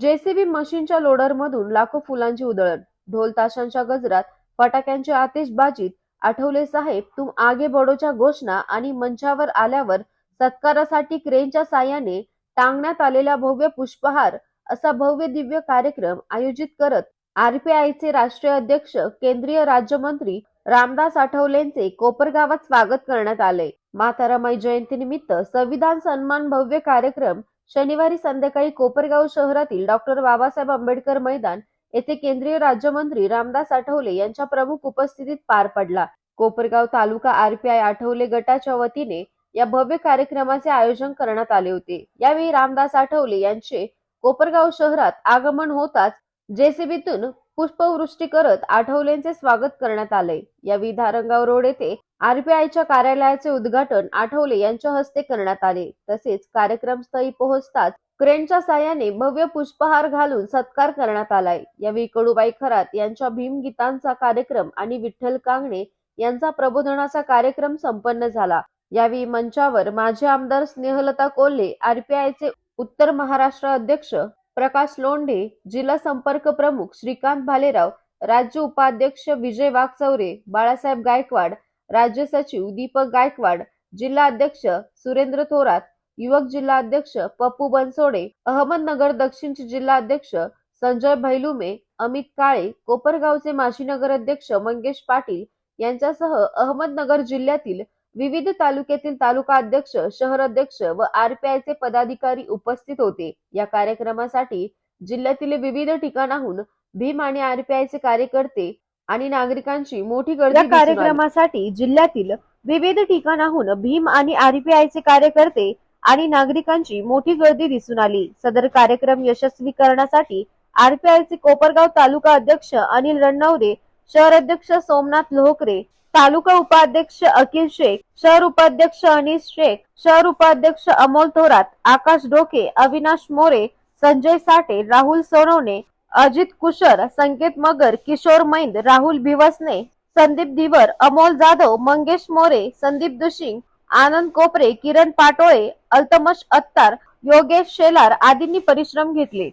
JCB मशीनच्या लोडरमधून लाखो फुलांची उधळण. ढोल ताशांच्या गजरात फटाक्यांची आतिषबाजीत आठवले साहेब तुम आगे बडोच्या घोषणा आणि मंचावर आल्यावर सत्कारासाठी क्रेनच्या साह्याने टांगण्यात आलेला भव्य पुष्पहार असा भव्य दिव्य कार्यक्रम आयोजित करत आरपीआयचे राष्ट्रीय अध्यक्ष केंद्रीय राज्यमंत्री रामदास आठवलेंचे कोपरगावात स्वागत करण्यात आले. माता रमाई जयंतीनिमित्त संविधान सन्मान भव्य कार्यक्रम शनिवारी संध्याकाळी कोपरगाव शहरातील डॉक्टर बाबासाहेब आंबेडकर मैदान येथे केंद्रीय राज्यमंत्री रामदास आठवले यांच्या प्रमुख उपस्थितीत पार पडला. कोपरगाव तालुका आरपीआय आठवले गटाच्या वतीने या भव्य कार्यक्रमाचे आयोजन करण्यात आले होते. यावेळी रामदास आठवले यांचे कोपरगाव शहरात आगमन होताच जेसीबीतून पुष्पवृष्टी करत आठवलेंचे स्वागत करण्यात आले. यावेळी धारंगाव रोड येथे आरपीआयच्या कार्यालयाचे उद्घाटन आठवले यांच्या हस्ते करण्यात आले. तसेच कार्यक्रमस्थळी पोहोचताच क्रेनच्या साह्याने भव्य पुष्पहार घालून सत्कार करण्यात आलाय. यावेळी कडूबाई खरात यांच्या भीमगीतांचा कार्यक्रम आणि विठ्ठल कांगणे यांचा प्रबोधनाचा कार्यक्रम संपन्न झाला. यावेळी मंचावर माजी आमदार स्नेहलता कोल्हे आरपीआयचे उत्तर महाराष्ट्र अध्यक्ष प्रकाश लोंढे जिल्हा संपर्क प्रमुख श्रीकांत भालेराव राज्य उपाध्यक्ष विजय वाघचौरे बाळासाहेब गायकवाड राज्य सचिव दीपक गायकवाड जिल्हा अध्यक्ष सुरेंद्र थोरात युवक जिल्हा अध्यक्ष पप्पू बनसोडे अहमदनगर दक्षिणचे जिल्हा अध्यक्ष संजय भैलुमे अमित काळे कोपरगावचे माशीनगर अध्यक्ष मंगेश पाटील यांच्यासह अहमदनगर जिल्ह्यातील विविध तालुक्यातील तालुका अध्यक्ष शहर अध्यक्ष व आरपीआयचे पदाधिकारी उपस्थित होते. या कार्यक्रमासाठी जिल्ह्यातील विविध ठिकाणाहून भीम आणि आरपीआयचे कार्यकर्ते आणि नागरिकांची मोठी गर्दी या. कार्यक्रमासाठी जिल्ह्यातील विविध ठिकाणाहून भीम आणि आरपीआयचे कार्यकर्ते आणि नागरिकांची मोठी गर्दी दिसून आली सदर कार्यक्रम यशस्वी करण्यासाठी आरपीआयचे कोपरगाव तालुका अध्यक्ष अनिल रणनवरे शहर अध्यक्ष सोमनाथ लोहकरे तालुका उपाध्यक्ष अखिल शेख शहर उपाध्यक्ष अनिस शेख शहर उपाध्यक्ष अमोल थोरात आकाश डोके अविनाश मोरे संजय साठे राहुल सोनवणे अजित कुशर संकेत मगर किशोर मैंद राहुल भिवसने संदीप दिवर अमोल जाधव मंगेश मोरे संदीप दुशिंग आनंद कोपरे किरण पाटोळे अल्तमश अत्तार योगेश शेलार आदींनी परिश्रम घेतले.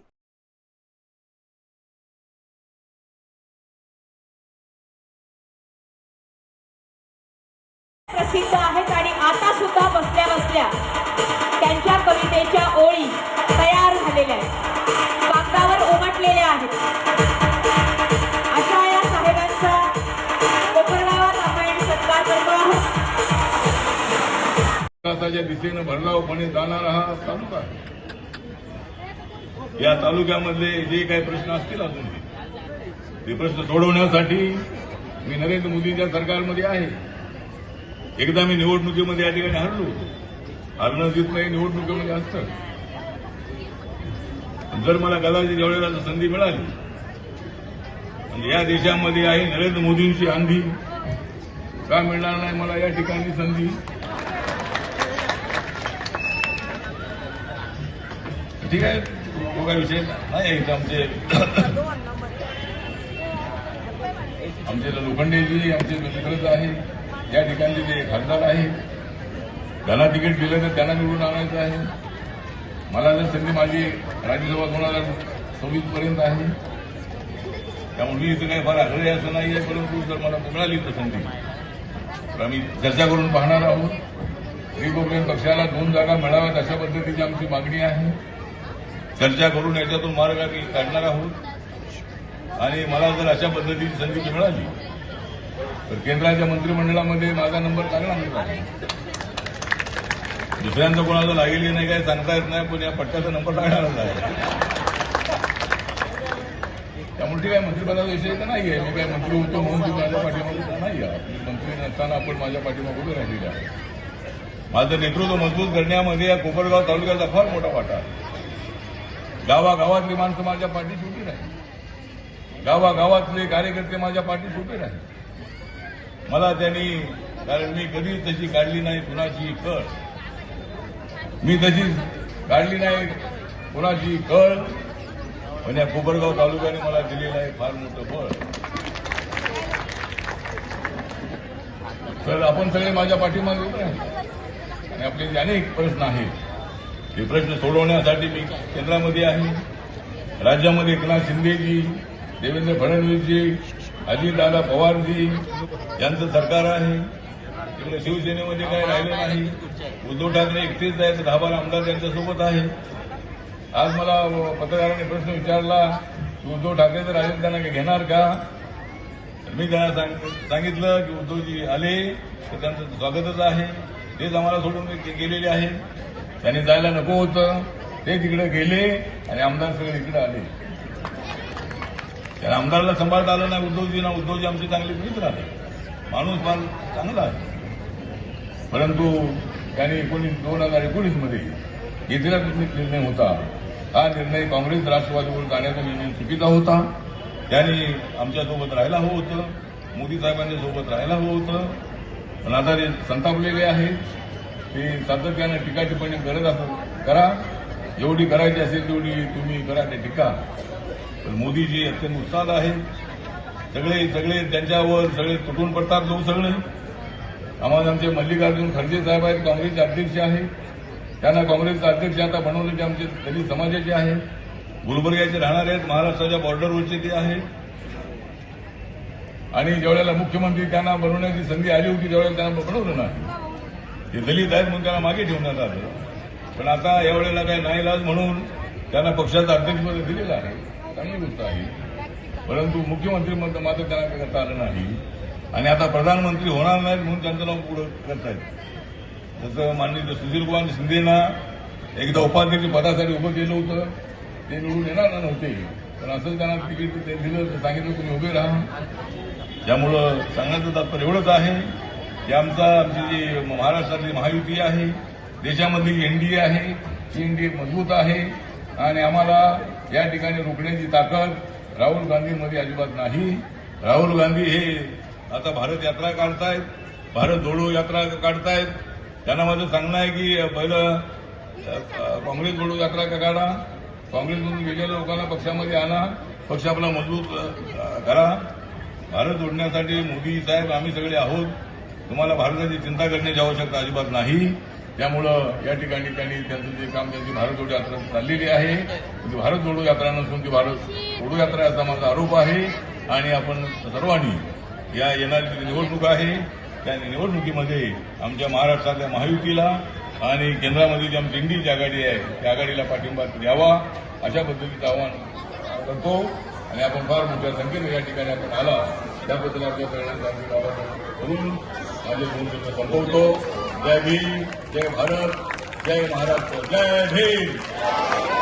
प्रसिद्ध विकासाच्या दिशेनं भरधावपणे जाणारा हा तालुका आहे. या तालुक्यामधले जे काही प्रश्न असतील अजून ते. प्रश्न सोडवण्यासाठी मी नरेंद्र मोदींच्या सरकारमध्ये आहे. एकदा मी निवडणुकीमध्ये या ठिकाणी हरलो हरणं देत हे निवडणुकीमध्ये असतं. जर मला कदाचित एवढ्या संधी मिळाली म्हणजे या देशामध्ये आहे नरेंद्र मोदींची आंधी का मिळणार नाही मला या ठिकाणी संधी? ठीक आहे. तो काय विषय? नाही इथं आमचे आमचे लोखंडेजी आमचे मित्रच आहे या ठिकाणचे जे खासदार आहे त्यांना तिकीट दिलं तर त्यांना निवडून आणायचं आहे. मला जर संधी माझी राज्यसभा दोन हजार सव्वीस पर्यंत आहे त्यामुळे मी इथं काही फार आग्रही असं नाही आहे परंतु जर मला मिळाली तर संधी तर आम्ही चर्चा करून पाहणार आहोत. रिपब्लिकन पक्षाला दोन जागा मिळाव्यात अशा पद्धतीची आमची मागणी आहे. चर्चा करून याच्यातून मार्ग काढणार आहोत. आणि मला जर अशा पद्धतीची संधी मिळाली तर केंद्राच्या मंत्रिमंडळामध्ये माझा नंबर चांगला मिळाला दुसऱ्यांदा कोणाला लागेल नाही काय सांगता येत नाही पण या पट्ट्याचा नंबर लागणारच आहे. त्यामुळे ठीक आहे मंत्रिपदाचा विषय तर नाही आहे. मी काय मंत्री होतो म्हणून तुम्ही माझ्या पाठीमागे नाही आहे. मंत्री नसताना आपण माझ्या पाठीमागे उभे राहिलेले आहे माझं नेतृत्व मजबूत करण्यामध्ये या कोपरगाव तालुक्याचा फार मोठा वाटा आहे. गावागावातली माणसं माझ्या पाठीशी उभी राहील. गावागावातले कार्यकर्ते माझ्या पाठीशी उभे राहील. मला त्यांनी कारण मी कधी तशी काढली नाही कुणाची कळ. मी तशी काढली नाही कुणाची कळ. पण या कोपरगाव तालुक्याने मला दिलेलं आहे फार मोठं बळ. तर आपण सगळे माझ्या पाठीमागे उभे आणि आपले जे अनेक प्रश्न आहेत. हे प्रश्न सोडवण्यासाठी मी केंद्रामध्ये आहे. राज्यामध्ये एकनाथ शिंदेजी देवेंद्र फडणवीसजी अजितदादा पवारजी यांचं सरकार आहे. तिकडे शिवसेनेमध्ये काही राहिलं नाही. उद्धव ठाकरे एकटेच आहेत दहा बारा आमदार त्यांच्यासोबत आहे. आज मला पत्रकारांनी प्रश्न विचारला की उद्धव ठाकरे जर आले त्यांना काही घेणार का? मी त्यांना सांग- सांगितलं की उद्धवजी आले तर त्यांचं स्वागतच आहे. तेच आम्हाला सोडून गेलेले आहे. त्यांनी जायला नको होतं. ते तिकडे गेले आणि आमदार सगळे इकडे आले. त्या आमदारला सांभाळता आलं नाही उद्धवजींना उद्धवजी आमचे चांगले मित्र आले माणूस फार चांगला आहे. परंतु त्यांनी एकोणीस दोन हजार एकोणीसमध्ये घेतलेला निर्णय होता. हा निर्णय काँग्रेस राष्ट्रवादीवर जाण्याचा निर्णय चुकीचा होता. त्यांनी आमच्यासोबत राहायला हवं होतं. मोदी साहेबांच्या सोबत राहायला हवं होतं. पण आता ते संतापलेले आहेत. ते सातत्यानं टीका टिप्पणी करत असं करा. जेवढी करायची असेल तेवढी तुम्ही करा ते टीका. पण मोदीजी अत्यंत उत्साह आहे सगळे सगळे त्यांच्यावर सगळे तुटून पडतात लोक सगळे. आम्हाला आमचे मल्लिकार्जुन खडसे साहेब आहेत काँग्रेसचे अध्यक्ष आहे. त्यांना काँग्रेसचे अध्यक्ष आता बनवले ते आमचे दलित समाजाचे आहे. गुलबर्ग्याचे राहणारे आहेत महाराष्ट्राच्या बॉर्डरवरचे ते आहे. आणि ज्यावेळेला मुख्यमंत्री त्यांना बनवण्याची संधी आली होती त्यावेळेला त्यांना बनवलं नाही. ते दलित आहेत म्हणून त्यांना मागे ठेवण्यात आलं पण आता यावेळेला काही नाईलाज म्हणून त्यांना पक्षाचं अध्यक्षपद दिलेलं आहे. चांगली गोष्ट आहे. परंतु मुख्यमंत्री म्हणतो मात्र त्यांना काही करता आलं नाही. आणि आता प्रधानमंत्री होणार नाहीत म्हणून त्यांचं नाव पुढं आहेत जसं माननीय सुशीलकुमार शिंदेना एकदा उपाध्यक्ष पदासाठी उभं केलं होतं. ते निवडून येणार नव्हते. पण असं त्यांना तिकीट ते दिलं तर सांगितलं तुम्ही उभे राहा. त्यामुळं सांगण्याचं तात्पर्य एवढंच आहे. जे आमचा आमची जी महाराष्ट्रातली महायुती आहे देशामधली एनडीए आहे ती एनडीए मजबूत आहे. आणि आम्हाला या ठिकाणी रोखण्याची ताकद राहुल गांधीमध्ये अजिबात नाही. राहुल गांधी हे आता भारत यात्रा काढतायत भारत जोडो यात्रा काढतायत. त्यांना माझं सांगणं आहे की पहिलं काँग्रेस जोडो यात्रा काढा. काँग्रेसमधून गेलेल्या लोकांना पक्षामध्ये आणा. पक्ष आपला मजबूत करा. भारत जोडण्यासाठी मोदी साहेब आम्ही सगळे आहोत. तुम्हाला भारताची चिंता करण्याची आवश्यकता अजिबात नाही. त्यामुळं या ठिकाणी त्यांनी त्यांचं जे काम त्यांची भारत जोडो यात्रा चाललेली आहे. ती भारत जोडो यात्रा नसून ती भारत जोडो यात्रा असा माझा आरोप आहे. आणि आपण सर्वांनी या येणारी जी निवडणूक आहे त्या निवडणुकीमध्ये आमच्या महाराष्ट्रातल्या महायुतीला आणि केंद्रामध्ये जी आमची इंडीची आघाडी आहे त्या आघाडीला पाठिंबा द्यावा अशा पद्धतीचं आव्हान करतो. आणि आपण फार मोठ्या संख्येने या ठिकाणी आपण आला. त्याबद्दल आपल्या सगळ्यांचा आभार करून माझे दोन शब्द संपवतो जय भीम जय भारत जय महाराष्ट्र जय भीम.